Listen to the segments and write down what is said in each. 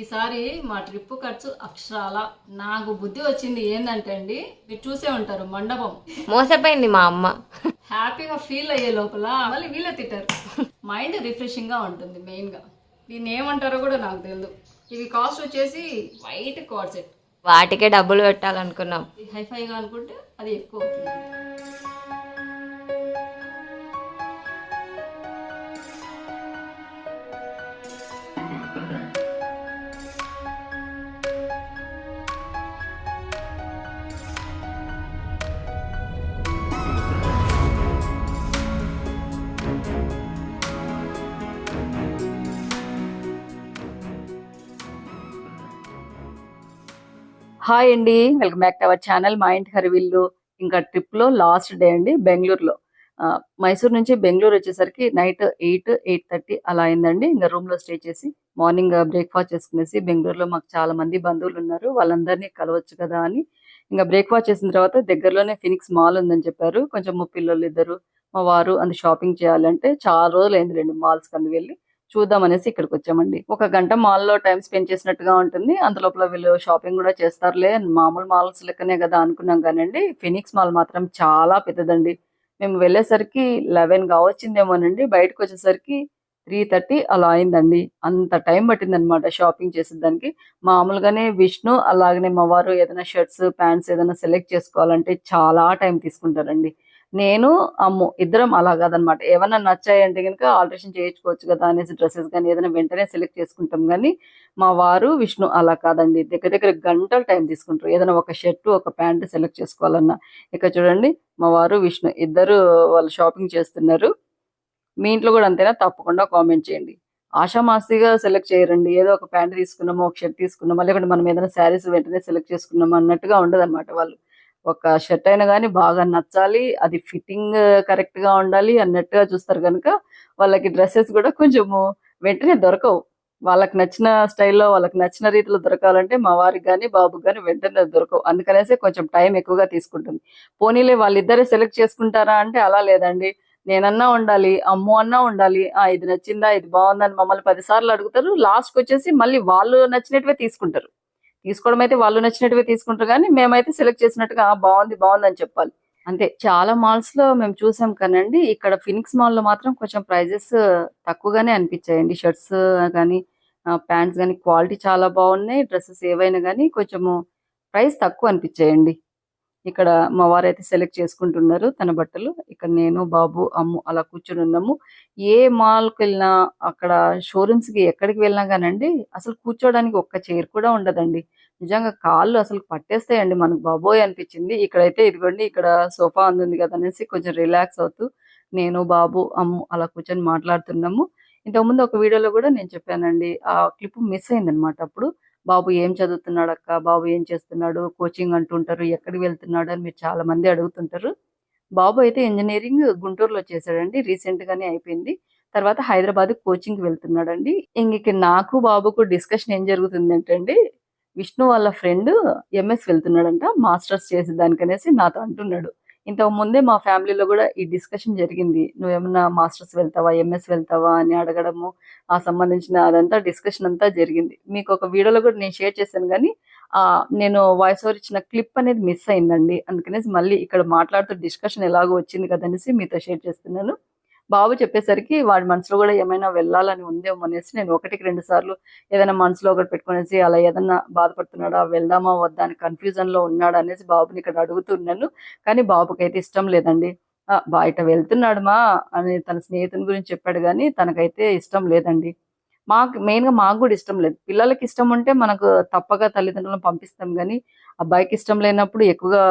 ఈసారి మా ట్రిప్ ఖర్చు అక్షరాల. నాకు బుద్ధి వచ్చింది ఏంటంటే అండి మీరు చూసే ఉంటారు మండపం. మోసపోయింది మా అమ్మ. హ్యాపీగా ఫీల్ అయ్యే లోపల మళ్ళీ వీళ్ళే తిట్టారు. మైండ్ రిఫ్రెషింగ్గా ఉంటుంది మెయిన్గా దీన్ని ఏమంటారో కూడా నాకు తెలియదు ఇవి కాస్ట్ వచ్చేసి వైట్ కార్డ్ సెట్ వాటికే డబ్బులు పెట్టాలనుకున్నాం. హైఫైగా అనుకుంటే అది ఎక్కువ అవుతుంది. హాయ్ అండి. Welcome back to our channel. మా ఇంటి హరివిల్లు ఇంకా ట్రిప్లో లాస్ట్ డే అండి బెంగళూరులో. ఆ, మైసూర్ నుంచి బెంగళూరు వచ్చేసరికి నైట్ ఎయిట్ ఎయిట్ థర్టీ అలా అయిందండి. ఇంకా రూమ్లో స్టే చేసి మార్నింగ్ బ్రేక్ఫాస్ట్ చేసుకునేసి బెంగళూరులో మాకు చాలా మంది బంధువులు ఉన్నారు. వాళ్ళందరినీ కలవచ్చు కదా అని. ఇంకా బ్రేక్ఫాస్ట్ చేసిన తర్వాత దగ్గరలోనే ఫినిక్స్ మాల్ ఉందని చెప్పారు. కొంచెం మా పిల్లలు ఇద్దరు మా వారు అందు షాపింగ్ చేయాలంటే చాలా రోజులు అయింది రెండు మాల్స్ కందు వెళ్ళి. చూద్దాం అనేసి ఇక్కడికి వచ్చామండి ఒక గంట మాల్లో టైం స్పెండ్ చేసినట్టుగా ఉంటుంది. అందులోపల వీళ్ళు షాపింగ్ కూడా చేస్తారులే. మామూలు మాల్స్ లెక్కనే కదా అనుకున్నాం కానండి. ఫినిక్స్ మాల్ మాత్రం చాలా పెద్దదండి. మేము వెళ్ళేసరికి లెవెన్ కావచ్చిందేమోనండి. బయటకు వచ్చేసరికి త్రీ థర్టీ అలా అయిందండి. అంత టైం పట్టిందనమాట షాపింగ్ చేసేదానికి. మామూలుగానే విష్ణు అలాగనే మా వారు ఏదైనా షర్ట్స్ ప్యాంట్స్ ఏదైనా సెలెక్ట్ చేసుకోవాలంటే చాలా టైం తీసుకుంటారండి. నేను అమ్ము ఇద్దరం అలా కాదనమాట. ఏమన్నా నచ్చాయంటే కనుక ఆల్టరేషన్ చేయించుకోవచ్చు కదా అనేసి డ్రెస్సెస్ కానీ ఏదైనా వెంటనే సెలెక్ట్ చేసుకుంటాం. కానీ మా వారు విష్ణు అలా కాదండి. దగ్గర దగ్గర గంటలు టైం తీసుకుంటారు. ఏదైనా ఒక షర్ట్ ఒక ప్యాంట్ సెలెక్ట్ చేసుకోవాలన్నా. ఇక చూడండి మా వారు విష్ణు ఇద్దరు వాళ్ళు షాపింగ్ చేస్తున్నారు. మీ ఇంట్లో కూడా అంతేనా? తప్పకుండా కామెంట్ చేయండి. ఆషామాసిగా సెలెక్ట్ చేయరండి. ఏదో ఒక ప్యాంట్ తీసుకున్నామో ఒక షర్ట్ తీసుకున్నామో లేకుంటే మనం ఏదైనా శారీస్ వెంటనే సెలెక్ట్ చేసుకున్నాము అన్నట్టుగా ఉండదు వాళ్ళు. ఒక షర్ట్ అయినా కానీ బాగా నచ్చాలి అది ఫిట్టింగ్ కరెక్ట్గా ఉండాలి అన్నట్టుగా చూస్తారు కనుక వాళ్ళకి డ్రెస్సెస్ కూడా కొంచెము వెంటనే దొరకవు. వాళ్ళకి నచ్చిన స్టైల్లో వాళ్ళకి నచ్చిన రీతిలో దొరకాలంటే మా వారికి కానీ బాబుకి కానీ వెంటనే దొరకవు. అందుకనేసి కొంచెం టైం ఎక్కువగా తీసుకుంటుంది. పోనీలే వాళ్ళిద్దరే సెలెక్ట్ చేసుకుంటారా అంటే అలా లేదండి. నేనన్నా ఉండాలి అమ్ము అన్నా ఉండాలి. ఆ ఇది నచ్చిందా ఇది బాగుందని మమ్మల్ని పదిసార్లు అడుగుతారు. లాస్ట్కి వచ్చేసి మళ్ళీ వాళ్ళు నచ్చినట్టువే తీసుకుంటారు. తీసుకోవడం అయితే వాళ్ళు నచ్చినట్టుగా తీసుకుంటారు కానీ మేమైతే సెలెక్ట్ చేసినట్టుగా బాగుంది బాగుంది అని చెప్పాలి. అంతే. చాలా మాల్స్లో మేము చూసాం కానండి ఇక్కడ ఫినిక్స్ మాల్లో మాత్రం కొంచెం ప్రైజెస్ తక్కువగానే అనిపించాయండి. షర్ట్స్ కానీ ప్యాంట్స్ కానీ క్వాలిటీ చాలా బాగున్నాయి. డ్రెస్సెస్ ఏవైనా కానీ కొంచెము ప్రైస్ తక్కువ అనిపించాయండి. ఇక్కడ మా వారైతే సెలెక్ట్ చేసుకుంటున్నారు తన బట్టలు. ఇక్కడ నేను బాబు అమ్ము అలా కూర్చుని ఉన్నాము. ఏ మాల్కి వెళ్ళినా అక్కడ షోరూమ్స్కి ఎక్కడికి వెళ్ళినా కానండి అసలు కూర్చోడానికి ఒక్క చైర్ కూడా ఉండదండి. నిజంగా కాళ్ళు అసలు పట్టేస్తాయండి. మనకు బాబోయ్ అనిపించింది. ఇక్కడైతే ఇదిగోండి ఇక్కడ సోఫా ఉంది కదా అనేసి కొంచెం రిలాక్స్ అవుతూ నేను బాబు అమ్ము అలా కూర్చొని మాట్లాడుతున్నాము. ఇంతకుముందు ఒక వీడియోలో కూడా నేను చెప్పానండి ఆ క్లిప్ మిస్ అయిందనమాట అప్పుడు. బాబు ఏం చదువుతున్నాడు అక్క బాబు ఏం చేస్తున్నాడు? కోచింగ్ అంటుంటారు. ఎక్కడికి వెళ్తున్నాడు అని మీరు చాలా మంది అడుగుతుంటారు. బాబు అయితే ఇంజనీరింగ్ గుంటూరులో చేశాడండి. రీసెంట్ గానే అయిపోయింది. తర్వాత హైదరాబాద్ కోచింగ్కి వెళ్తున్నాడండి. ఇంక నాకు బాబుకు డిస్కషన్ ఏం జరుగుతుంది అంటే విష్ణు వాళ్ళ ఫ్రెండ్ ఎంఎస్ వెళ్తున్నాడంట. మాస్టర్స్ చేసేదానికనేసి నాతో అంటున్నాడు. ఇంతకు ముందే మా ఫ్యామిలీలో కూడా ఈ డిస్కషన్ జరిగింది. నువ్వేమన్నా మాస్టర్స్ వెళ్తావా ఎంఎస్ వెళ్తావా అని అడగడము ఆ సంబంధించిన అదంతా డిస్కషన్ అంతా జరిగింది. మీకు ఒక వీడియోలో కూడా నేను షేర్ చేశాను కానీ ఆ నేను వాయిస్ ఓవర్ ఇచ్చిన క్లిప్ అనేది మిస్ అయిందండి. అందుకనేసి మళ్ళీ ఇక్కడ మాట్లాడుతూ డిస్కషన్ ఎలాగో వచ్చింది కదనేసి మీతో షేర్ చేస్తున్నాను. బాబు చెప్పేసరికి వాడి మనసులో కూడా ఏమైనా వెళ్ళాలని ఉందేమో అనేసి నేను ఒకటికి రెండు సార్లు ఏదైనా మనసులో ఒకటి పెట్టుకునేసి అలా ఏదైనా బాధపడుతున్నాడా వెళ్దామా వద్దా అని కన్ఫ్యూజన్లో ఉన్నాడా అనేసి బాబుని ఇక్కడ అడుగుతున్నాను కానీ బాబుకి అయితే ఇష్టం లేదండి. బయట వెళ్తున్నాడు మా అని తన స్నేహితుని గురించి చెప్పాడు కానీ తనకైతే ఇష్టం లేదండి. మాకు మెయిన్గా మాకు కూడా ఇష్టం లేదు. పిల్లలకి ఇష్టం ఉంటే మనకు తప్పగా తల్లిదండ్రులను పంపిస్తాం కానీ అబ్బాయికి ఇష్టం లేనప్పుడు ఎక్కువగా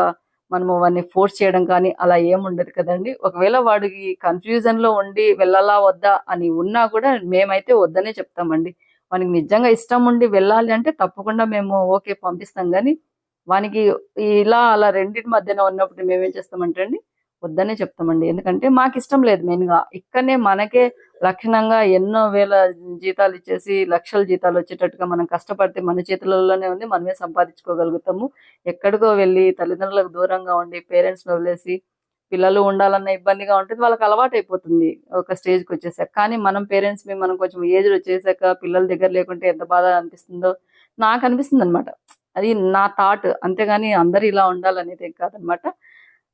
మనము వాడిని ఫోర్స్ చేయడం కానీ అలా ఏముండదు కదండి. ఒకవేళ వాడికి కన్ఫ్యూజన్లో ఉండి వెళ్ళాలా వద్దా అని ఉన్నా కూడా మేమైతే వద్దనే చెప్తామండి. వానికి నిజంగా ఇష్టం ఉండి వెళ్ళాలి అంటే తప్పకుండా మేము ఓకే పంపిస్తాం కానీ వానికి ఇలా అలా రెండింటి మధ్యన ఉన్నప్పుడు మేమేం చేస్తామంటే అండి వద్దనే చెప్తామండి. ఎందుకంటే మాకు ఇష్టం లేదు మెయిన్గా. ఇక్కడనే మనకే లక్షణంగా ఎన్నో వేల జీతాలు ఇచ్చేసి లక్షల జీతాలు వచ్చేటట్టుగా మనం కష్టపడితే మన చేతులలోనే ఉంది. మనమే సంపాదించుకోగలుగుతాము. ఎక్కడికో వెళ్ళి తల్లిదండ్రులకు దూరంగా ఉండి పేరెంట్స్ని వదిలేసి పిల్లలు ఉండాలన్న ఇబ్బందిగా ఉంటుంది. వాళ్ళకి అలవాటు అయిపోతుంది ఒక స్టేజ్కి వచ్చేసాక. కానీ మనం పేరెంట్స్ మనం కొంచెం ఏజ్ వచ్చేసాక పిల్లల దగ్గర లేకుంటే ఎంత బాధ అనిపిస్తుందో నాకు అనిపిస్తుంది అనమాట అది నా థాట్. అంతేగాని అందరు ఇలా ఉండాలనేది కాదనమాట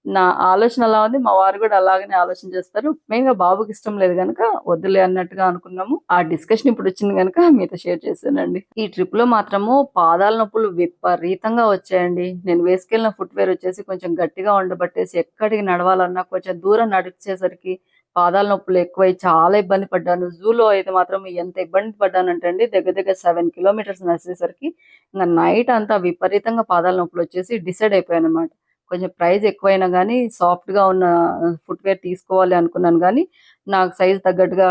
నా ఆలోచన అలా ఉంది. మా వారు కూడా అలాగనే ఆలోచన చేస్తారు. మెయిన్గా బాబుకి ఇష్టం లేదు కనుక వద్దులే అన్నట్టుగా అనుకున్నాము. ఆ డిస్కషన్ ఇప్పుడు వచ్చింది కనుక మీతో షేర్ చేశానండి. ఈ ట్రిప్లో మాత్రము పాదాల నొప్పులు విపరీతంగా వచ్చాయండి. నేను వేసుకెళ్ళిన ఫుట్వేర్ వచ్చేసి కొంచెం గట్టిగా ఉండబట్టేసి ఎక్కడికి నడవాలన్నా కొంచెం దూరం నడిచేసరికి పాదాల నొప్పులు ఎక్కువై చాలా ఇబ్బంది పడ్డాను. జూలో అయితే మాత్రం ఎంత ఇబ్బంది పడ్డానంటే అండి దగ్గర దగ్గర సెవెన్ కిలోమీటర్స్ నడిచేసరికి ఇంకా నైట్ అంతా విపరీతంగా పాదాల నొప్పులు వచ్చేసి డిసైడ్ అయిపోయాను అనమాట కొంచెం ప్రైస్ ఎక్కువైనా కానీ సాఫ్ట్గా ఉన్న ఫుట్వేర్ తీసుకోవాలి అనుకున్నాను కానీ నాకు సైజ్ తగ్గట్టుగా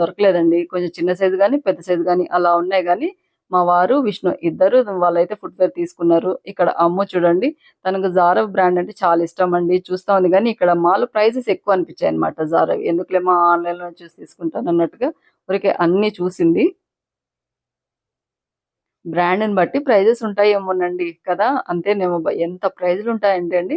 దొరకలేదండి. కొంచెం చిన్న సైజు కానీ పెద్ద సైజు కానీ అలా ఉన్నాయి కానీ మా వారు విష్ణు ఇద్దరు వాళ్ళైతే ఫుట్వేర్ తీసుకున్నారు. ఇక్కడ అమ్మ చూడండి తనకు జారవ్ బ్రాండ్ అంటే చాలా ఇష్టం అండి. చూస్తా ఉంది కానీ ఇక్కడ మాల్ ప్రైజెస్ ఎక్కువ అనిపించాయి అనమాట జారా ఎందుకులేమో ఆన్లైన్ ఆన్లైన్లో చూసి తీసుకుంటాను అన్నట్టుగా ఊరికే అన్నీ చూసింది. బ్రాండ్ని బట్టి ప్రైజెస్ ఉంటాయేమోనండి కదా! అంతేనేమో ఎంత ప్రైజులు ఉంటాయంటే అండి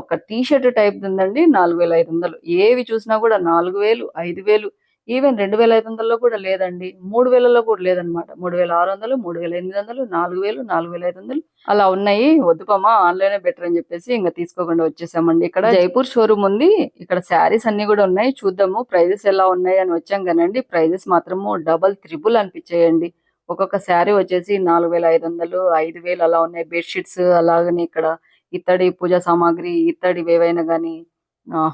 ఒక టీ షర్ట్ టైప్ ఉందండి నాలుగు వేల ఐదు వందలు ఏవి చూసినా కూడా నాలుగు వేలు ఐదు వేలు ఈవెన్ రెండు వేల ఐదు వందల్లో కూడా లేదండి. మూడు వేలలో కూడా లేదనమాట. మూడు వేల ఆరు వందలు మూడు వేల ఎనిమిది వందలు నాలుగు వేలు నాలుగు వేల ఐదు వందలు అలా ఉన్నాయి. వద్దుపమ్మా ఆన్లైన్ బెటర్ అని చెప్పేసి ఇంకా తీసుకోకుండా వచ్చేసామండి. ఇక్కడ జైపూర్ షోరూమ్ ఉంది. ఇక్కడ శారీస్ అన్ని కూడా ఉన్నాయి. చూద్దాము ప్రైజెస్ ఎలా ఉన్నాయి అని వచ్చాం కానండి ప్రైజెస్ మాత్రము డబల్ త్రిబుల్ అనిపించాయండి. ఒక్కొక్క శారీ వచ్చేసి నాలుగు వేల ఐదు వందలు ఐదు వేలు అలా ఉన్నాయి బెడ్షీట్స్ అలాగనే ఇక్కడ ఇత్తడి పూజా సామాగ్రి ఇత్తడి ఏవైనా కానీ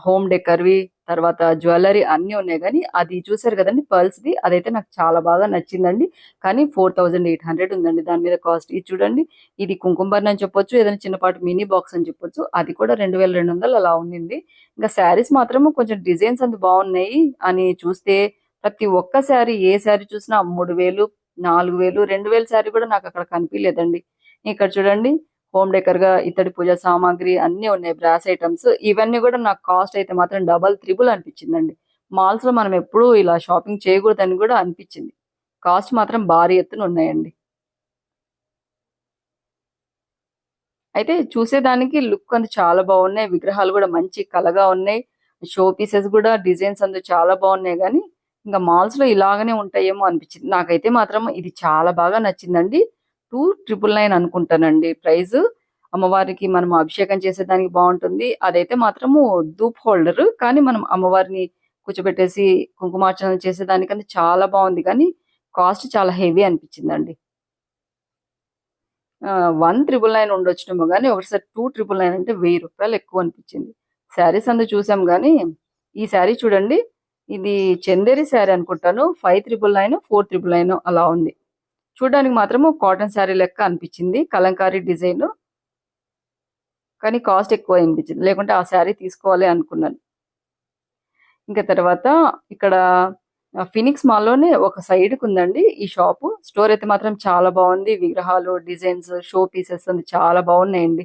హోమ్ డెకర్వి తర్వాత జ్యువెలరీ అన్ని ఉన్నాయి. కానీ అది చూసారు కదండి పర్ల్స్ది అదైతే నాకు చాలా బాగా నచ్చిందండి. కానీ ఫోర్ థౌజండ్ ఎయిట్ హండ్రెడ్ ఉందండి. దాని మీద కాస్ట్ ఇది చూడండి ఇది కుంకుమర్ని అని చెప్పొచ్చు ఏదైనా చిన్నపాటి మినీ బాక్స్ అని చెప్పొచ్చు. అది కూడా రెండు వేల రెండు వందలు అలా ఉండింది. ఇంకా శారీస్ మాత్రం కొంచెం డిజైన్స్ అంత బాగున్నాయి అని చూస్తే ప్రతి ఒక్క శారీ ఏ శారీ చూసినా మూడు వేలు నాలుగు వేలు రెండు వేల శారీ కూడా నాకు అక్కడ కనిపించలేదండి ఇక్కడ చూడండి హోమ్ డెకర్గా ఇత్తడి పూజ సామాగ్రి అన్ని ఉన్నాయి బ్రాస్ ఐటమ్స్. ఇవన్నీ కూడా నాకు కాస్ట్ అయితే మాత్రం డబల్ త్రిబుల్ అనిపించిందండి. మాల్స్లో మనం ఎప్పుడూ ఇలా షాపింగ్ చేయకూడదని కూడా అనిపించింది. కాస్ట్ మాత్రం భారీ ఎత్తున ఉన్నాయండి. అయితే చూసేదానికి లుక్ అంత చాలా బాగున్నాయి విగ్రహాలు కూడా మంచి కలగా ఉన్నాయి. షో పీసెస్ కూడా డిజైన్స్ అందు చాలా బాగున్నాయి కానీ ఇంకా మాల్స్లో ఇలాగనే ఉంటాయేమో అనిపించింది. నాకైతే మాత్రం ఇది చాలా బాగా నచ్చిందండి. టూ ట్రిపుల్ నైన్ అనుకుంటానండి. ప్రైస్ అమ్మవారికి మనం అభిషేకం చేసేదానికి బాగుంటుంది. అదైతే మాత్రము ధూప్ హోల్డర్. కానీ మనం అమ్మవారిని కూర్చోబెట్టేసి కుంకుమార్చన చేసేదానికంటే చాలా బాగుంది. కానీ కాస్ట్ చాలా హెవీ అనిపించిందండి. వన్ ట్రిపుల్ నైన్ ఉండొచ్చునేమో కానీ ఒకసారి టూ ట్రిపుల్ నైన్ అంటే వెయ్యి రూపాయలు ఎక్కువ అనిపించింది. శారీస్ అందు చూసాం కానీ ఈ శారీ చూడండి. ఇది చందేరి శారీ అనుకుంటాను. Five triple nine four triple nine అలా ఉంది. చూడడానికి మాత్రము కాటన్ శారీ లెక్క అనిపించింది. కలంకారీ డిజైన్. కానీ కాస్ట్ ఎక్కువ అనిపించింది. లేకుంటే ఆ శారీ తీసుకోవాలి అనుకున్నాను. ఇంకా తర్వాత ఇక్కడ ఫినిక్స్ మాల్లోనే ఒక సైడ్కి ఉందండి ఈ షాపు. స్టోర్ అయితే మాత్రం చాలా బాగుంది. విగ్రహాలు డిజైన్స్ షో పీసెస్ అన్ని చాలా బాగున్నాయండి.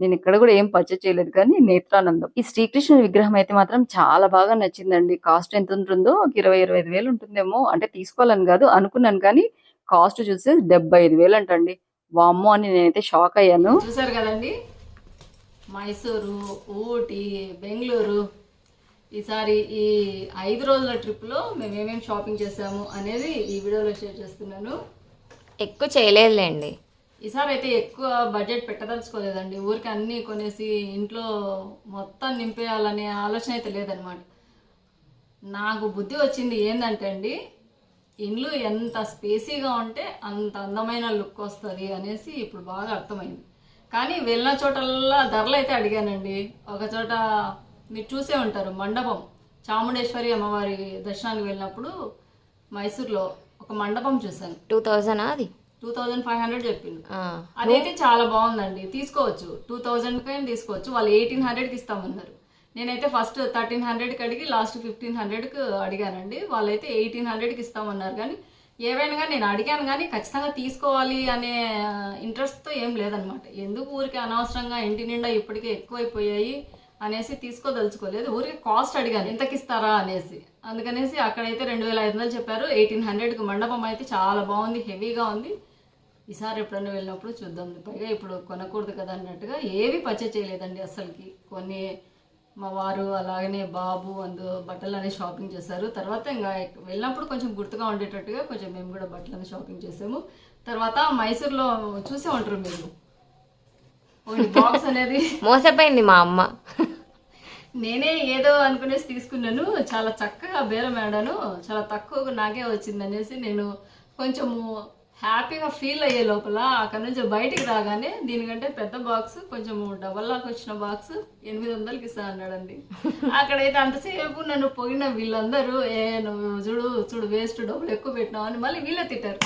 నేను ఇక్కడ కూడా ఏం పర్చేజ్ చేయలేదు కానీ నేత్రానందం. ఈ శ్రీకృష్ణ విగ్రహం అయితే మాత్రం చాలా బాగా నచ్చిందండి. కాస్ట్ ఎంత ఉంటుందో ఒక ఇరవై ఇరవై ఐదు వేలు ఉంటుందేమో. అంటే తీసుకోవాలని కాదు అనుకున్నాను కానీ కాస్ట్ చూస్తే డెబ్బై ఐదు వేలు అంటండి. వామ్మో అని నేనైతే షాక్ అయ్యాను. చూసారు కదండి? మైసూరు ఊటీ బెంగళూరు. ఈసారి ఈ ఐదు రోజుల ట్రిప్లో మేము ఏమేమి షాపింగ్ చేసాము అనేది ఈ వీడియోలో షేర్ చేస్తున్నాను. ఎక్కువ చేయలేదులేండి. ఈసారి అయితే ఎక్కువ బడ్జెట్ పెట్టదలుచుకోలేదండి. ఊరికి అన్నీ కొనేసి ఇంట్లో మొత్తం నింపేయాలనే ఆలోచన అయితే లేదనమాట నాకు బుద్ధి వచ్చింది ఏంటంటే అండి ఇండ్లు ఎంత స్పేసీగా ఉంటే అంత అందమైన లుక్ వస్తుంది అనేసి ఇప్పుడు బాగా అర్థమైంది. కానీ వెళ్ళిన చోటల్లా ధరలు అయితే అడిగానండి. ఒక చోట మీరు చూసే ఉంటారు మండపం. చాముండేశ్వరి అమ్మవారి దర్శనానికి వెళ్ళినప్పుడు మైసూర్లో ఒక మండపం చూశాను. టూ థౌజండ్ అది? టూ థౌజండ్ ఫైవ్ హండ్రెడ్ చెప్పింది అదైతే చాలా బాగుందండి. తీసుకోవచ్చు. టూ థౌజండ్ కైనా తీసుకోవచ్చు. వాళ్ళు ఎయిటీన్ హండ్రెడ్కి ఇస్తామన్నారు. నేనైతే ఫస్ట్ థర్టీన్ హండ్రెడ్కి అడిగి లాస్ట్ ఫిఫ్టీన్ హండ్రెడ్కి అడిగానండి. వాళ్ళైతే ఎయిటీన్ హండ్రెడ్కి ఇస్తామన్నారు. కానీ ఏవైనా కానీ నేను అడిగాను కానీ ఖచ్చితంగా తీసుకోవాలి అనే ఇంట్రెస్ట్తో ఏం లేదనమాట. ఎందుకు ఊరికి అనవసరంగా ఇంటి నిండా ఇప్పటికే ఎక్కువైపోయాయి అనేసి తీసుకోదలుచుకోలేదు. ఊరికి కాస్ట్ అడిగాను ఎంతకి ఇస్తారా అనేసి. అందుకనేసి అక్కడైతే రెండు వేల ఐదు వందలు చెప్పారు. ఎయిటీన్ హండ్రెడ్కి మండపం అయితే చాలా బాగుంది హెవీగా ఉంది. ఈసారి ఎప్పుడన్నా వెళ్ళినప్పుడు చూద్దాం. పైగా ఇప్పుడు కొనకూడదు కదా అన్నట్టుగా ఏవి పర్చేజ్ చేయలేదండి అసలుకి. కొన్ని మా వారు అలాగనే బాబు అందు బట్టలు అనేది షాపింగ్ చేశారు. తర్వాత ఇంకా వెళ్ళినప్పుడు కొంచెం గుర్తుగా ఉండేటట్టుగా కొంచెం మేము కూడా బట్టలు షాపింగ్ చేసాము తర్వాత మైసూర్లో చూసే ఉంటారు మీరు. ఒకటి బాక్స్ అనేది మోసపోయింది మా అమ్మ. నేనే ఏదో అనుకునేసి తీసుకున్నాను. చాలా చక్కగా బేరం ఆడాను. చాలా తక్కువ నాకే వచ్చింది అనేసి నేను కొంచెము హ్యాపీగా ఫీల్ అయ్యే లోపల అక్కడ నుంచి బయటికి రాగానే దీనికంటే పెద్ద బాక్స్ కొంచెము డబల్ లాక్ వచ్చిన బాక్స్ ఎనిమిది వందలకి ఇస్తా అన్నాడండి. అక్కడైతే అంతసేపు నన్ను పోయిన వీళ్ళందరూ ఏ నువ్వు చూడు చూడు వేస్ట్ డబ్బులు ఎక్కువ పెట్టినావు అని మళ్ళీ వీళ్ళే తిట్టారు.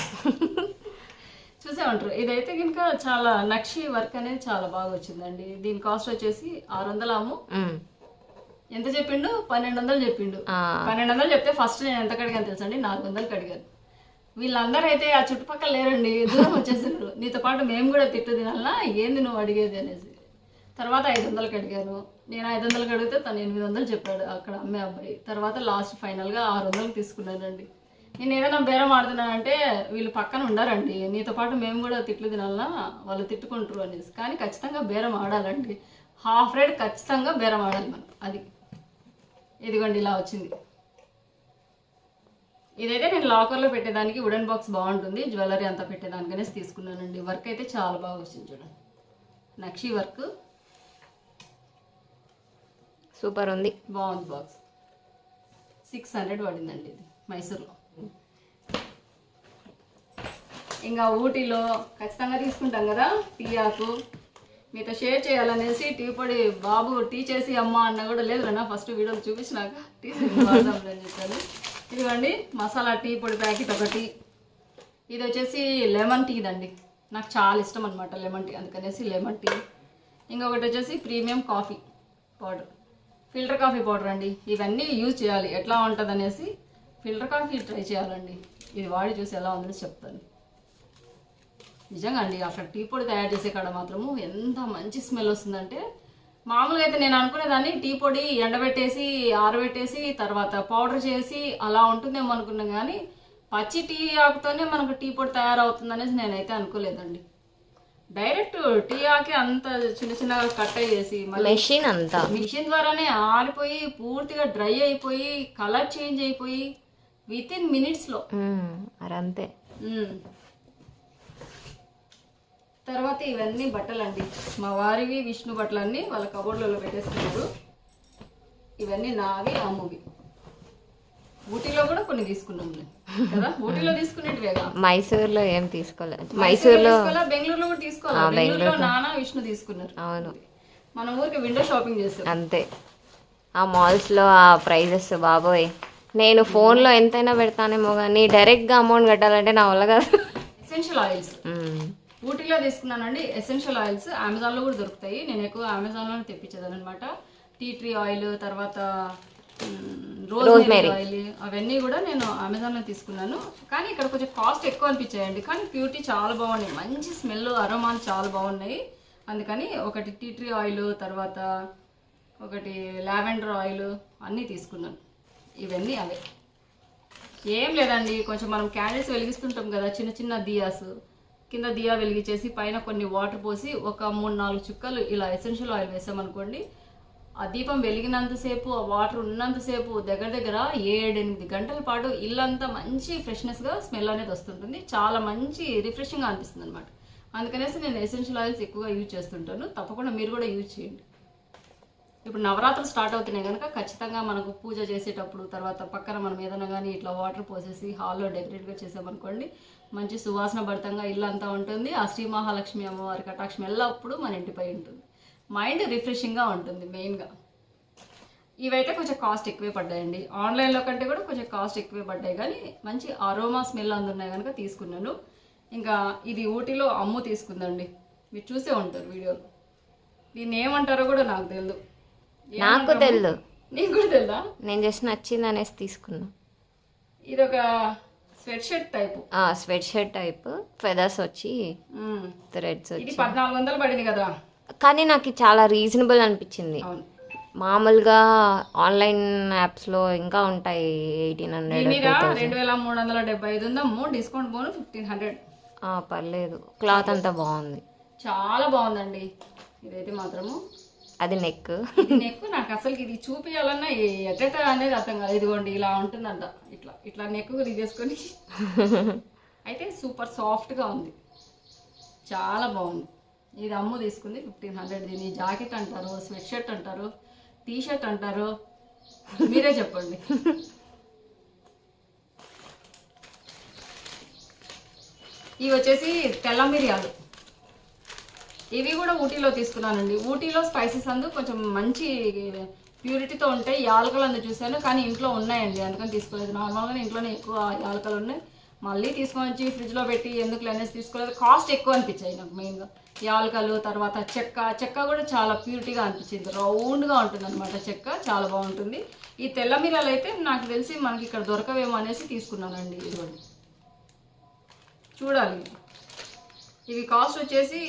చూసే ఉంటారు ఇదైతే కనుక చాలా నక్షి వర్క్ అనేది చాలా బాగా వచ్చిందండి. దీని కాస్ట్ వచ్చేసి ఆరు వందలు అమ్ము. ఎంత చెప్పిండు? పన్నెండు వందలు చెప్పిండు. పన్నెండు వందలు చెప్తే ఫస్ట్ నేను ఎంత కడిగాను తెలుసండి నాలుగు వందలకి అడిగాను. వీళ్ళందరూ అయితే ఆ చుట్టుపక్కల లేరండి దూరం వచ్చేసారు నీతో పాటు మేము కూడా తిట్టు తినాలన్నా ఏంది నువ్వు అడిగేది అనేసి. తర్వాత ఐదు వందలకి అడిగాను. నేను ఐదు వందలకి అడిగితే తను ఎనిమిది వందలు చెప్పాడు అక్కడ అమ్మే అబ్బాయి. తర్వాత లాస్ట్ ఫైనల్గా ఆరు వందలకి తీసుకున్నానండి. నేను ఏదైనా బేరం ఆడుతున్నానంటే వీళ్ళు పక్కన ఉండారండి. నీతో పాటు మేము కూడా తిట్లు తినాలన్నా వాళ్ళు తిట్టుకుంటారు అనేసి. కానీ ఖచ్చితంగా బేరం ఆడాలండి. హాఫ్ రేట్ ఖచ్చితంగా బేరం ఆడాలి మనం. అది. ఇదిగోండి ఇలా వచ్చింది. ఇదైతే నేను లాకర్లో పెట్టేదానికి వుడెన్ బాక్స్ బాగుంటుంది. జ్యువెలరీ అంతా పెట్టేదానికనేసి తీసుకున్నానండి. వర్క్ అయితే చాలా బాగా వచ్చింది చూడండి. నక్షి వర్క్. సూపర్ ఉంది. బాగుంది బాక్స్ సిక్స్ హండ్రెడ్ పడిందండి ఇది మైసూర్లో. ఇంకా ఊటీలో ఖచ్చితంగా తీసుకుంటాం కదా టీ ఆకు మీతో షేర్ చేయాలనేసి టీ పొడి బాబు టీ చేసి అమ్మ అన్న కూడా లేదు నా ఫస్ట్ వీడియోలు చూపించినాక టీ వాడదాంలే అని చెప్పాను. ఇదిగోండి మసాలా టీ పొడి ప్యాకెట్ ఒకటి. ఇది వచ్చేసి లెమన్ టీ దండి నాకు చాలా ఇష్టం అనమాట లెమన్ టీ అందుకనేసి లెమన్ టీ. ఇంకొకటి వచ్చేసి premium coffee powder. Filter coffee powder అండి. ఇవన్నీ యూజ్ చేయాలి. ఎట్లా ఉంటుంది అనేసి ఫిల్టర్ కాఫీ ట్రై చేయాలండి. ఇది వాడి చూసి ఎలా ఉందని చెప్తాను. నిజంగా అండి అక్కడ టీ పొడి తయారు చేసే కాడ మాత్రము ఎంత మంచి స్మెల్ వస్తుందంటే మామూలుగా అయితే నేను అనుకునేదాన్ని టీ పొడి ఎండబెట్టేసి ఆరబెట్టేసి తర్వాత పౌడర్ చేసి అలా ఉంటుందేమో అనుకున్నాం కానీ పచ్చి టీ ఆకుతోనే మనకు టీ పొడి తయారవుతుందనేసి నేనైతే అనుకోలేదండి. డైరెక్ట్ టీ ఆకి అంత చిన్న చిన్నగా కట్ చేసి మళ్ళీ మెషిన్ అంతా. మిషన్ ద్వారానే ఆరిపోయి పూర్తిగా డ్రై అయిపోయి కలర్ చేంజ్ అయిపోయి విత్ ఇన్ మినిట్స్లో అంతే. తర్వాత ఇవన్నీ బట్టలండి. మా వారివి విష్ణు బట్టలన్నీ వాళ్ళ కబోర్డ్లలో పెట్టేసుకున్నారు ఇవన్నీ నావి అమ్మువి. ఊటీలో కూడా కొన్ని తీసుకున్నాం కదా? ఊటీలో తీసుకునేటివేగా మైసూర్లో ఏం తీసుకోలేదు మైసూర్లో బెంగళూరులో కూడా తీసుకోవాలా? బెంగళూరులో నాన్న విష్ణు తీసుకున్నారు. అవును. మన ఊరికి విండో షాపింగ్ చేస్తాం అంతే. ఆ మాల్స్లో ఆ ప్రైజెస్ బాబోయ్. నేను ఫోన్లో ఎంతైనా పెడతానేమో కానీ డైరెక్ట్గా అమౌంట్ కట్టాలంటే నా వల్ల కాదు. ఎసెన్షియల్ ఆయిల్స్ ఊటీలో తీసుకున్నానండి ఎసెన్షియల్ ఆయిల్స్ అమెజాన్లో కూడా దొరుకుతాయి. నేను ఎక్కువ అమెజాన్లోనే తెప్పించేదాన్ని అనమాట టీ ట్రీ ఆయిల్ తర్వాత రోజ్ ఆయిల్ అవన్నీ కూడా నేను అమెజాన్లో తీసుకున్నాను. కానీ ఇక్కడ కొంచెం కాస్ట్ ఎక్కువ అనిపించాయండి. కానీ ప్యూరిటీ చాలా బాగున్నాయి. మంచి స్మెల్ అరోమాలు చాలా బాగున్నాయి. అందుకని ఒకటి టీ ట్రీ ఆయిల్ తర్వాత ఒకటి లావెండర్ ఆయిల్ అన్నీ తీసుకున్నాను. ఇవన్నీ అవే. ఏం లేదండి. కొంచెం మనం క్యాండిల్స్ వెలిగిస్తుంటాం కదా చిన్న చిన్న దియాస్. కింద దియా వెలిగించేసి పైన కొన్ని వాటర్ పోసి ఒక మూడు నాలుగు చుక్కలు ఇలా ఎసెన్షియల్ ఆయిల్ వేసామనుకోండి ఆ దీపం వెలిగినంతసేపు ఆ వాటర్ ఉన్నంతసేపు దగ్గర దగ్గర ఏడెనిమిది గంటల పాటు ఇల్లంతా మంచి ఫ్రెష్నెస్గా స్మెల్ అనేది వస్తుంటుంది. చాలా మంచి రిఫ్రెషింగ్గా అనిపిస్తుంది అనమాట అందుకనేసి నేను ఎసెన్షియల్ ఆయిల్స్ ఎక్కువగా యూజ్ చేస్తుంటాను. తప్పకుండా మీరు కూడా యూజ్ చేయండి. ఇప్పుడు నవరాత్రులు స్టార్ట్ అవుతున్నాయి కనుక ఖచ్చితంగా మనకు పూజ చేసేటప్పుడు తర్వాత పక్కన మనం ఏదైనా కానీ ఇట్లా వాటర్ పోసేసి హాల్లో డెకరేట్గా చేసామనుకోండి మంచి సువాసన భరితంగా ఇల్లు అంతా ఉంటుంది. ఆ శ్రీ మహాలక్ష్మి అమ్మవారి కటాక్షం ఎల్లప్పుడూ మన ఇంటిపై ఉంటుంది. మైండ్ రిఫ్రెషింగ్గా ఉంటుంది మెయిన్గా ఇవైతే కొంచెం కాస్ట్ ఎక్కువే పడ్డాయండి. ఆన్లైన్లో కంటే కూడా కొంచెం కాస్ట్ ఎక్కువే పడ్డాయి కానీ మంచి అరోమా స్మెల్ అందున్నాయి కనుక తీసుకున్నాను. ఇంకా ఇది ఊటీలో అమ్ము తీసుకుందండి. మీరు చూసే ఉంటారు వీడియోలో. దీన్ని ఏమంటారో కూడా నాకు తెలియదు నాకు తెలియదు నీకు కూడా తెలుదా? నేను జస్ట్ నచ్చింది అనేసి తీసుకున్నా. ఇది ఒక sweatshirt type. Sweatshirt type. Feathers వచ్చి థ్రెడ్స్ వచ్చి. పద్నాలుగు వందలు పడింది కదా? కానీ నాకు చాలా రీజనబుల్ అనిపించింది. మామూలుగా ఆన్లైన్ యాప్స్లో ఇంకా ఉంటాయి ఎయిటీన్ హండ్రెడ్ రెండు వేల మూడు వందల డెబ్బై ఐదు ఉందమ్ము డిస్కౌంట్ పోను ఫిఫ్టీన్ హండ్రెడ్. పర్లేదు. క్లాత్ అంతా బాగుంది. చాలా బాగుందండి. ఇదైతే మాత్రము. అది నెక్ నెక్ నాకు అసలు ఇది చూపించాలన్నా ఎట్టట అనేది అర్థం కాదు ఇదిగోండి ఇలా ఉంటుందంట. ఇట్లా ఇట్లా నెక్ తీసేసుకొని అయితే సూపర్ సాఫ్ట్గా ఉంది. చాలా బాగుంది. ఇది అమ్ము తీసుకుంది ఫిఫ్టీన్ హండ్రెడ్ దీన్ని జాకెట్ అంటారు స్వెట్ షర్ట్ అంటారు టీ షర్ట్ అంటారు. మీరే చెప్పండి. ఇవి వచ్చేసి తెల్ల మిరియాలు. ఇవి కూడా ఊటీలో తీసుకున్నానండి. ఊటీలో స్పైసెస్ అందు కొంచెం మంచి ప్యూరిటీతో ఉంటాయి. యాలకలు అందు చూశాను కానీ ఇంట్లో ఉన్నాయండి. అందుకని తీసుకోలేదు. నార్మల్గానే ఇంట్లోనే ఎక్కువ యాలకలు ఉన్నాయి. మళ్ళీ తీసుకొని వచ్చి ఫ్రిడ్జ్లో పెట్టి ఎందుకు అనేసి తీసుకోలేదు. కాస్ట్ ఎక్కువ అనిపించాయి నాకు మెయిన్గా. యాలకలు తర్వాత చెక్క. చెక్క కూడా చాలా ప్యూరిటీగా అనిపించింది. రౌండ్గా ఉంటుంది అనమాట చెక్క. చాలా బాగుంటుంది. ఈ తెల్ల మిరియాలు అయితే నాకు తెలిసి మనకి ఇక్కడ దొరకవేమో అనేసి తీసుకున్నానండి ఇదిగోండి. చూడాలి. ఇవి కాస్ట్ వచ్చేసి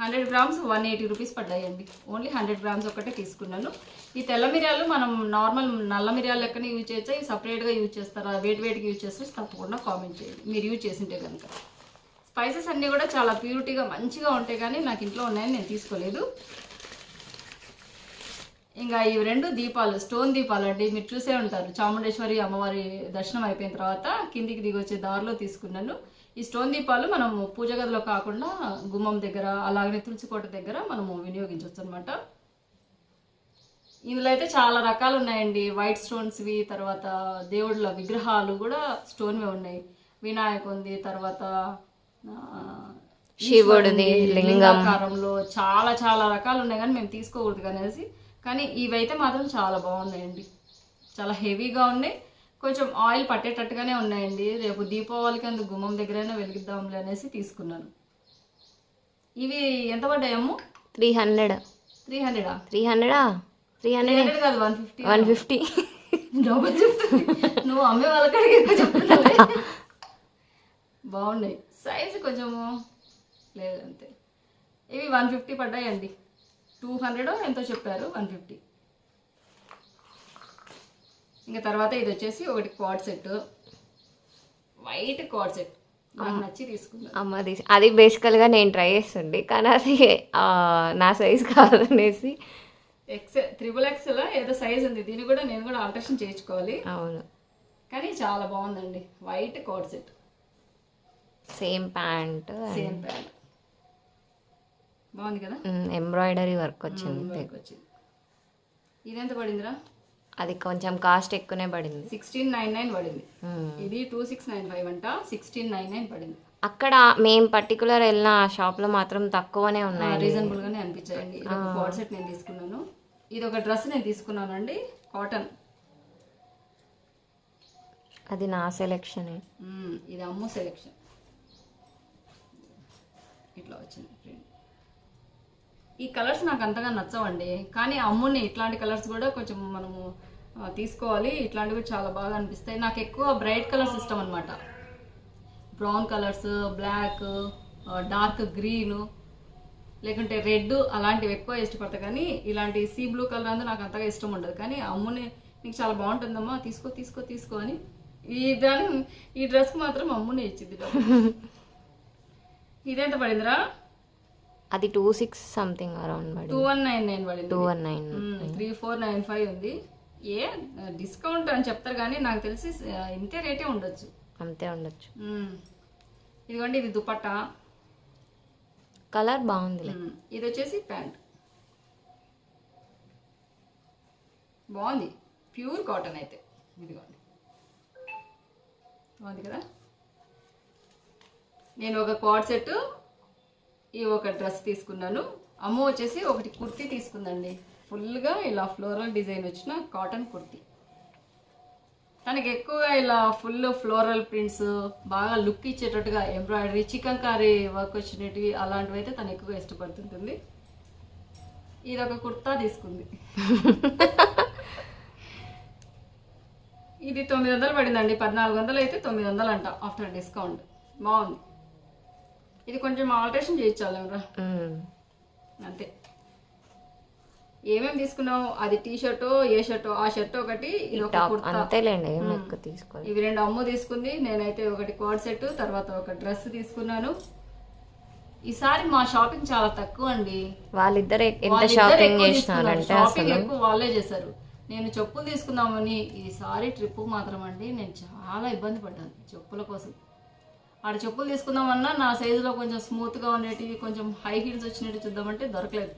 hundred grams one eighty rupees పడ్డాయండి. Only hundred grams ఒక్కటే తీసుకున్నాను. ఈ తెల్ల మిరియాలు మనం నార్మల్ నల్ల మిరియాలు లెక్కనే యూజ్ చేయొచ్చా? ఇవి సపరేట్గా యూజ్ చేస్తారా? వేడి వేడిగా యూజ్ చేస్తే తప్పకుండా కామెంట్ చేయండి. మీరు యూజ్ చేసింటే కనుక స్పైసెస్ అన్నీ కూడా చాలా ప్యూరిటీగా మంచిగా ఉంటాయి కానీ నాకు ఇంట్లో ఉన్నాయని నేను తీసుకోలేదు. ఇంకా ఇవి రెండు దీపాలు స్టోన్ దీపాలు అండి. మీరు చూసే ఉంటారు. చాముండేశ్వరి అమ్మవారి దర్శనం అయిపోయిన తర్వాత కిందికి దిగి వచ్చే దారిలో తీసుకున్నాను. ఈ స్టోన్ దీపాలు మనం పూజ గదిలో కాకుండా గుమ్మం దగ్గర అలాగనే తులసికోట దగ్గర మనము వినియోగించవచ్చు అనమాట ఇందులో అయితే చాలా రకాలు ఉన్నాయండి వైట్ స్టోన్స్వి తర్వాత దేవుళ్ళ విగ్రహాలు కూడా స్టోన్వి ఉన్నాయి. వినాయక్ ఉంది తర్వాత శివుడిది. లింగాకారంలో చాలా చాలా రకాలు ఉన్నాయి కానీ మేము తీసుకోకూడదు అనేసి. కానీ ఇవైతే మాత్రం చాలా బాగున్నాయండి. చాలా హెవీగా ఉన్నాయి. కొంచెం ఆయిల్ పట్టేటట్టుగానే ఉన్నాయండి. రేపు దీపావళికి అందుకు గుమ్మం దగ్గరైనా వెలిగిద్దాంలే అనేసి తీసుకున్నాను. ఇవి ఎంత పడ్డాయేమో త్రీ హండ్రెడ్. త్రీ హండ్రెడా? త్రీ హండ్రెడా? Three hundred. కాదు వన్ ఫిఫ్టీ. One fifty. డబ్బులు చెప్తుంది నువ్వు అమ్మే చెప్తున్నావే. బాగున్నాయి. సైజ్ కొంచెము లేదు అంతే ఇవి వన్ ఫిఫ్టీ పడ్డాయండి. టూ హండ్రెడ్ ఎంతో చెప్పారు వన్ ఫిఫ్టీ. ఇంకా తర్వాత ఇది వచ్చేసి ఒకటి coord set. White coord set. నాకు నచ్చి తీసుకున్నాను అమ్మది అది బేసికల్గా నేను ట్రై చేస్తుండే కానీ అది నా సైజ్ కాదనేసి. ఎక్సెల్ త్రిబుల్ ఎక్సెల్ ఏదో సైజ్ ఉంది. దీన్ని కూడా నేను కూడా ఆల్టరేషన్ చేయించుకోవాలి. అవును. కానీ చాలా బాగుందండి. White coord set. Same pant same pant బాగుంది కదా? ఎంబ్రాయిడరీ వర్క్ వచ్చింది. వచ్చింది. ఇదెంత పడిందిరా? అది కొంచెం కాస్ట్ ఎక్కువనే పడింది. సిక్స్టీన్ నైన్ నైన్ పడింది. ఇది టూ సిక్స్ నైన్ ఫైవ్ అంట సిక్స్టీన్ నైన్ నైన్ పడింది. అక్కడ మేము పర్టికులర్ వెళ్ళిన ఆ షాప్లో మాత్రం తక్కువనే ఉన్నాయి. రీజనబుల్ గానే అనిపించాయండి. ఇది ఒక సెట్ నేను తీసుకున్నాను. ఇది ఒక డ్రెస్ నేను తీసుకున్నానండి కాటన్. అది నా సెలెక్షన్. ఇది అమ్ము సెలెక్షన్. ఇట్లా వచ్చింది ప్రింట్. ఈ కలర్స్ నాకు అంతగా నచ్చవండి. కానీ అమ్ముని ఇట్లాంటి కలర్స్ కూడా కొంచెం మనము తీసుకోవాలి. ఇట్లాంటివి చాలా బాగా అనిపిస్తాయి. నాకు ఎక్కువ బ్రైట్ కలర్స్ ఇష్టం అనమాట brown colours black dark green లేకుంటే రెడ్ అలాంటివి ఎక్కువ ఇష్టపడతా. కానీ ఇలాంటి సీ బ్లూ కలర్ అంతా నాకు అంతగా ఇష్టం ఉండదు. కానీ అమ్ముని నీకు చాలా బాగుంటుందమ్మా. తీసుకో తీసుకో తీసుకో అని ఈ దాని ఈ డ్రెస్కి మాత్రం అమ్మునే ఇచ్చింది. ఇదెంత పడిందిరా? అది టూ సిక్స్ సంథింగ్ అరౌండ్ పడింది. టూ వన్ నైన్ నైన్ పడింది. Two one nine. Three four nine five ఉంది. ఏ డిస్కౌంట్ అని చెప్తారు కానీ నాకు తెలిసి ఇంతే రేటే ఉండొచ్చు. అంతే ఉండొచ్చు. ఇదిగోండి ఇది దుపట్టా. కలర్ బాగుంది. ఇది వచ్చేసి ప్యాంట్. బాగుంది. ప్యూర్ కాటన్ అయితే. ఇదిగోండి. బాగుంది కదా? నేను ఒక కోడ్ సెట్ ఈ ఒక డ్రెస్ తీసుకున్నాను. అమ్మ వచ్చేసి ఒకటి కుర్తీ తీసుకుందండి. ఫుల్గా ఇలా ఫ్లోరల్ డిజైన్ వచ్చిన కాటన్ కుర్తీ. తనకి ఎక్కువగా ఇలా ఫుల్ ఫ్లోరల్ ప్రింట్స్ బాగా లుక్ ఇచ్చేటట్టుగా ఎంబ్రాయిడరీ చికెన్ కర్రీ వర్క్ వచ్చినవి అలాంటివి అయితే తను ఎక్కువగా ఇష్టపడుతుంటుంది. ఇది ఒక కుర్తా తీసుకుంది. ఇది తొమ్మిది వందలు పడిందండి. పద్నాలుగు వందలు అయితే తొమ్మిది వందలు అంట ఆఫ్టర్ డిస్కౌంట్. బాగుంది. ఇది కొంచెం ఆల్టరేషన్ చేయించాలేమరా మ్మ్. అంతే. ఏమేమి తీసుకున్నావు? అది టీ షర్టు ఏ షర్టు? ఆ షర్ట్ ఒకటి ఇది ఒక అంతేలేండి ఇవి రెండు అమ్ము తీసుకుంది నేనైతే ఒకటి కోడ్ సెట్ తర్వాత ఒక డ్రెస్ తీసుకున్నాను. ఈసారి మా షాపింగ్ చాలా తక్కువ అండి. వాళ్ళిద్దరు ఎంత షాపింగ్. చేసినారంటే ఎక్కువ వాళ్ళే చేశారు. నేను చెప్పులు తీసుకుందామని ఈసారి ట్రిప్ మాత్రం అండి నేను చాలా ఇబ్బంది పడ్డాను చెప్పుల కోసం. ఆడ చెప్పులు తీసుకుందామన్నా నా సైజులో కొంచెం స్మూత్గా ఉండేటివి కొంచెం హై హీల్స్ వచ్చినట్టు చూద్దామంటే దొరకలేదు.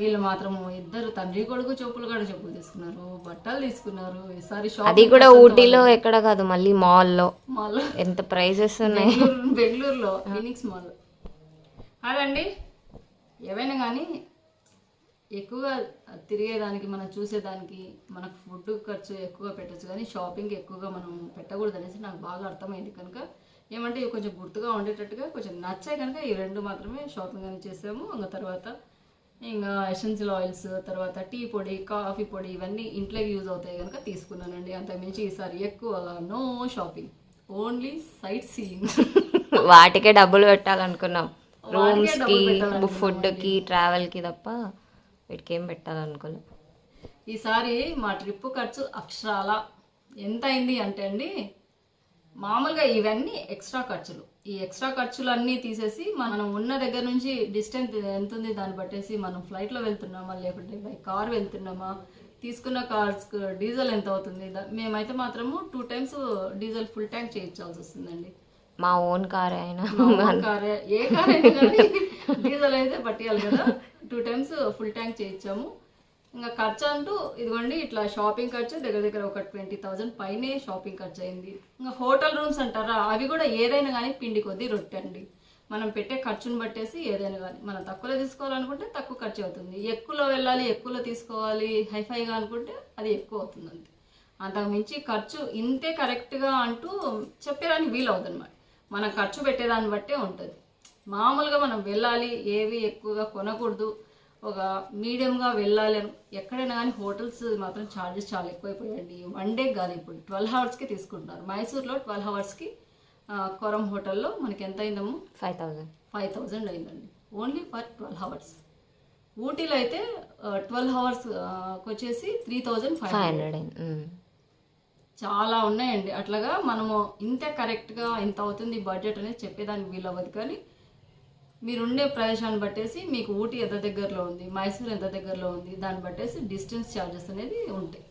వీళ్ళు మాత్రం ఇద్దరు తండ్రి కొడుకు చెప్పులు కూడా చెప్పులు తీసుకున్నారు బట్టలు తీసుకున్నారు. ఈసారి షాప్ అది కూడా ఊటీలో ఎక్కడ కాదు మళ్ళీ మాల్లో మాల్ ఎంత ప్రైజెస్ ఉన్నాయి? బెంగళూరు బెంగళూరులో ఫినిక్స్ మాల్ అదండి ఏవైనా కానీ ఎక్కువగా తిరిగేదానికి మనం చూసేదానికి మనకు ఫుడ్ ఖర్చు ఎక్కువగా పెట్టచ్చు కానీ షాపింగ్ ఎక్కువగా మనం పెట్టకూడదు అనేసి నాకు బాగా అర్థమైంది. కనుక ఏమంటే ఇవి కొంచెం గుర్తుగా ఉండేటట్టుగా కొంచెం నచ్చాయి కనుక ఈ రెండు మాత్రమే షాపింగ్ అని చేసాము. ఇంకా తర్వాత ఇంకా ఎసెన్షియల్ ఆయిల్స్ తర్వాత టీ పొడి కాఫీ పొడి ఇవన్నీ ఇంట్లోకి యూజ్ అవుతాయి కనుక తీసుకున్నానండి. అంతకుమించి ఈసారి ఎక్కువగా no shopping only sightseeing వాటికే డబ్బులు పెట్టాలనుకున్నాం. వాటికే రూమ్స్కి డబ్బులు పెట్టాలనుకున్నాం ఫుడ్కి ట్రావెల్కి తప్ప వీటికి ఏం పెట్టాలనుకోలేదు ఈసారి మా ట్రిప్ ఖర్చు అక్షరాల ఎంత అయింది అంటే అండి మామూలుగా ఇవన్నీ ఎక్స్ట్రా ఖర్చులు. ఈ ఎక్స్ట్రా ఖర్చులు అన్నీ తీసేసి మనం ఉన్న దగ్గర నుంచి డిస్టెన్స్ ఎంత ఉంది దాన్ని బట్టేసి మనం ఫ్లైట్లో వెళ్తున్నామా లేకుంటే బై కార్ వెళ్తున్నామా తీసుకున్న కార్స్ డీజిల్ ఎంత అవుతుంది దా- మేమైతే మాత్రము two times diesel full tank చేయించాల్సి వస్తుందండి. మా ఓన్ కార్ అయినా. కారే ఏ కార్ అయినా డీజిల్ అయితే పట్టియాలి కదా. టూ టైమ్స్ ఫుల్ ట్యాంక్ చేయించాము. ఇంకా ఖర్చు అంటూ ఇదిగోండి ఇట్లా షాపింగ్ ఖర్చు దగ్గర దగ్గర ఒక ట్వంటీ థౌజండ్ పైనే షాపింగ్ ఖర్చు అయింది. ఇంకా హోటల్ రూమ్స్ అంటారా? అవి కూడా ఏదైనా కానీ పిండి కొద్దీ రొట్టె అండి మనం పెట్టే ఖర్చుని బట్టేసి ఏదైనా కానీ. మనం తక్కువలో తీసుకోవాలనుకుంటే తక్కువ ఖర్చు అవుతుంది. ఎక్కువలో వెళ్ళాలి ఎక్కువలో తీసుకోవాలి హైఫైగా అనుకుంటే అది ఎక్కువ అవుతుంది అంతే. అంతకు మించి ఖర్చు ఇంతే కరెక్ట్గా అంటూ చెప్పేదానికి వీలు అవుతుంది అన్నమాట మనం ఖర్చు పెట్టేదాన్ని బట్టే ఉంటుంది. మామూలుగా మనం వెళ్ళాలి ఏవి ఎక్కువగా కొనకూడదు ఒక మీడియంగా వెళ్ళాలి అని ఎక్కడైనా కానీ హోటల్స్ మాత్రం ఛార్జెస్ చాలా ఎక్కువైపోయాయండి. వన్ డే కాదు ఇప్పుడు ట్వెల్వ్ అవర్స్కి తీసుకుంటున్నారు. మైసూర్లో ట్వెల్వ్ అవర్స్కి కొరం హోటల్లో మనకి ఎంత అయిందము ఫైవ్ థౌజండ్ ఫైవ్ థౌజండ్ అయిందండి. ఓన్లీ ఫర్ ట్వెల్వ్ అవర్స్ ఊటీలో అయితే ట్వెల్వ్ అవర్స్ వచ్చేసి త్రీ థౌజండ్ ఫైవ్ హండ్రెడ్ అయింది. చాలా ఉన్నాయండి. అట్లాగా మనము ఇంతే కరెక్ట్గా ఇంత అవుతుంది బడ్జెట్ అనేది చెప్పేదానికి వీలు అవ్వదు కానీ మీరుండే ప్రదేశాన్ని బట్టేసి మీకు ఊటీ ఎంత దగ్గరలో ఉంది మైసూర్ ఎంత దగ్గరలో ఉంది దాన్ని బట్టేసి డిస్టెన్స్ ఛార్జెస్ అనేది ఉంటాయి.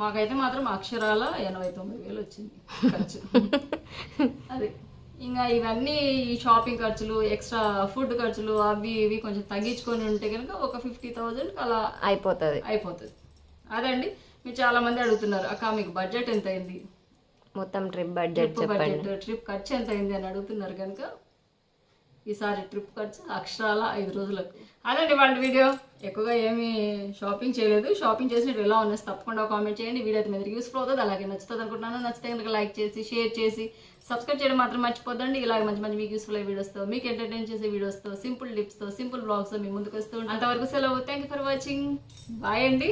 మాకైతే మాత్రం అక్షరాల ఎనభై తొంభై వేలు వచ్చింది ఖర్చు. అది. ఇంకా ఇవన్నీ ఈ షాపింగ్ ఖర్చులు ఎక్స్ట్రా ఫుడ్ ఖర్చులు అవి ఇవి కొంచెం తగ్గించుకొని ఉంటే కనుక ఒక ఫిఫ్టీ థౌజండ్ అలా అయిపోతుంది. అయిపోతుంది. అదండి. మీరు చాలా మంది అడుగుతున్నారు అక్క మీకు బడ్జెట్ ఎంత అయింది మొత్తం ట్రిప్ బడ్జెట్ బడ్జెట్ ట్రిప్ ఖర్చు ఎంత అయింది అని అడుగుతున్నారు కనుక ఈసారి ట్రిప్ ఖర్చు అక్షరాల ఐదు రోజులకు అదండి వాళ్ళ వీడియో ఎక్కువగా ఏమీ షాపింగ్ చేయలేదు. షాపింగ్ చేసినట్టు ఎలా ఉన్నాయి తప్పకుండా కామెంట్ చేయండి. వీడియో అయితే మీద యూస్ఫుల్ అవుతుంది. అలాగే నచ్చుతుంది అనుకుంటున్నాను. నచ్చితే కనుక లైక్ చేసి షేర్ చేసి సబ్స్క్రైబ్ చేయడం మాత్రం మర్చిపోద్దండి. ఇలాగ మంచి మంచి మీకు యూస్ఫుల్ అయ్యే వీడియోస్తో మీకు ఎంటర్టైన్ చేసే వీడియోస్తో సింపుల్ టిప్స్తో సింపుల్ బ్లాగ్స్తో మీ ముందుకు వస్తూ అంతవరకు సెలవు. Thank you for watching bye అండి.